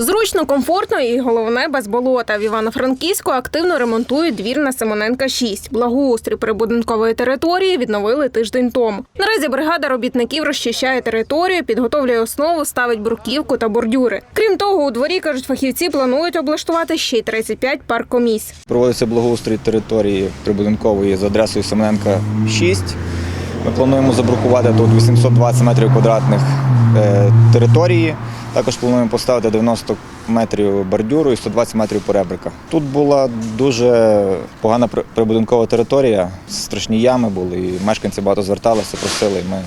Зручно, комфортно і головне без болота. В Івано-Франківську активно ремонтують двір на Симоненка 6. Благоустрій прибудинкової території відновили тиждень тому. Наразі бригада робітників розчищає територію, підготовлює основу, ставить бруківку та бордюри. Крім того, у дворі кажуть фахівці, планують облаштувати ще й 35 паркомісць. Проводиться благоустрій території прибудинкової за адресою Семененка 6. Ми плануємо забрукувати тут 820 метрів квадратних е, території. Також плануємо поставити 90 метрів бордюру і 120 метрів поребрика. Тут була дуже погана прибудинкова територія, страшні ями були, і мешканці багато зверталися, просили, і ми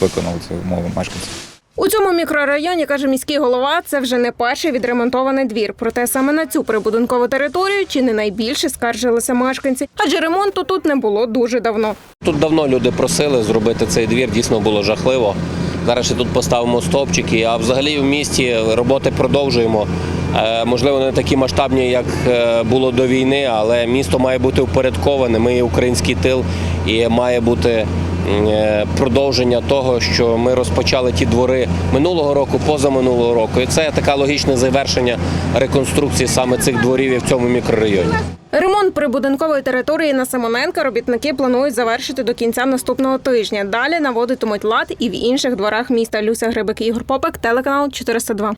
виконали цю умову мешканців. У цьому мікрорайоні, каже міський голова, це вже не перший відремонтований двір. Проте саме на цю прибудинкову територію чи не найбільше скаржилися мешканці, адже ремонту тут не було дуже давно. Тут давно люди просили зробити цей двір, дійсно було жахливо. Зараз ще тут поставимо стовпчики, а взагалі в місті роботи продовжуємо. Е, Можливо, не такі масштабні, як е, було до війни, але місто має бути упорядковане. Ми є український тил і має бути продовження того, що ми розпочали ті двори минулого року, позаминулого року. І це таке логічне завершення реконструкції саме цих дворів і в цьому мікрорайоні. Ремонт прибудинкової території на Симоненка робітники планують завершити до кінця наступного тижня. Далі наводитимуть лад і в інших дворах міста. Люся Грибик, Ігор Попик, телеканал 402.